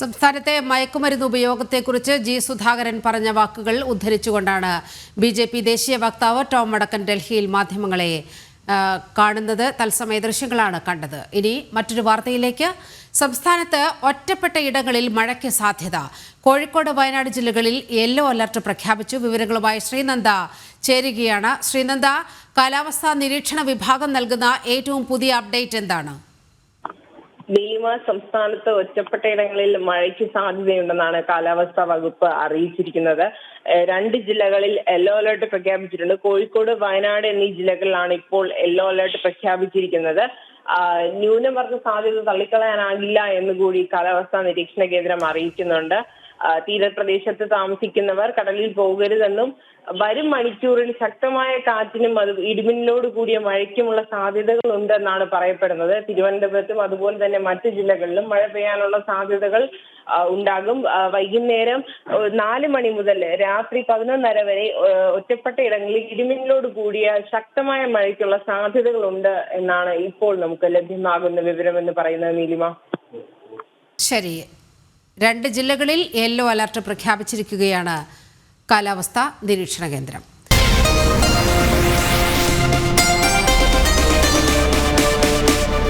സംസ്ഥാനത്തെ മയക്കുമരുന്ന് ഉപയോഗത്തെക്കുറിച്ച് ജി സുധാകരൻ പറഞ്ഞ വാക്കുകൾ ഉദ്ധരിച്ചുകൊണ്ടാണ് ബി ജെ പി ദേശീയ വക്താവ് ടോം മടക്കൻ ഡൽഹിയിൽ മാധ്യമങ്ങളെ കാണുന്നത്. തത്സമയ ദൃശ്യങ്ങളാണ് കണ്ടത്. ഇനി മറ്റൊരു വാർത്തയിലേക്ക്. സംസ്ഥാനത്ത് ഒറ്റപ്പെട്ട ഇടങ്ങളിൽ മഴയ്ക്ക് സാധ്യത. കോഴിക്കോട് വയനാട് ജില്ലകളിൽ യെല്ലോ അലർട്ട് പ്രഖ്യാപിച്ചു. വിവരങ്ങളുമായി ശ്രീനന്ദ ചേരുകയാണ്. ശ്രീനന്ദ കാലാവസ്ഥാ നിരീക്ഷണ വിഭാഗം നൽകുന്ന ഏറ്റവും പുതിയ അപ്ഡേറ്റ് എന്താണ്? നീലിമ സംസ്ഥാനത്ത് ഒറ്റപ്പെട്ടയിടങ്ങളിൽ മഴയ്ക്ക് സാധ്യതയുണ്ടെന്നാണ് കാലാവസ്ഥാ വകുപ്പ് അറിയിച്ചിരിക്കുന്നത്. രണ്ട് ജില്ലകളിൽ യെല്ലോ അലർട്ട് പ്രഖ്യാപിച്ചിട്ടുണ്ട്. കോഴിക്കോട് വയനാട് എന്നീ ജില്ലകളിലാണ് ഇപ്പോൾ യെല്ലോ അലർട്ട് പ്രഖ്യാപിച്ചിരിക്കുന്നത്. ന്യൂനമർദ്ദ സാധ്യത തള്ളിക്കളയാനാകില്ല എന്നുകൂടി കാലാവസ്ഥാ നിരീക്ഷണ കേന്ദ്രം അറിയിക്കുന്നുണ്ട്. തീരപ്രദേശത്ത് താമസിക്കുന്നവർ കടലിൽ പോകരുതെന്നും വരും മണിക്കൂറിൽ ശക്തമായ കാറ്റിനും അത് ഇടിമിന്നലോട് കൂടിയ മഴയ്ക്കുമുള്ള സാധ്യതകൾ ഉണ്ടെന്നാണ് പറയപ്പെടുന്നത്. തിരുവനന്തപുരത്തും അതുപോലെ തന്നെ മറ്റു ജില്ലകളിലും മഴ പെയ്യാനുള്ള സാധ്യതകൾ ഉണ്ടാകും. വൈകുന്നേരം നാല് മണി മുതൽ രാത്രി പതിനൊന്നര വരെ ഒറ്റപ്പെട്ട ഇടങ്ങളിൽ ഇടിമിന്നലോട് കൂടിയ ശക്തമായ മഴയ്ക്കുള്ള സാധ്യതകളുണ്ട് എന്നാണ് ഇപ്പോൾ നമുക്ക് ലഭ്യമാകുന്ന വിവരം എന്ന് പറയുന്നത് നീലിമ. ശരി. രണ്ട് ജില്ലകളിൽ യെല്ലോ അലർട്ട് പ്രഖ്യാപിച്ചിരിക്കുകയാണ്. കാലാവസ്ഥാ നിരീക്ഷണ കേന്ദ്രം.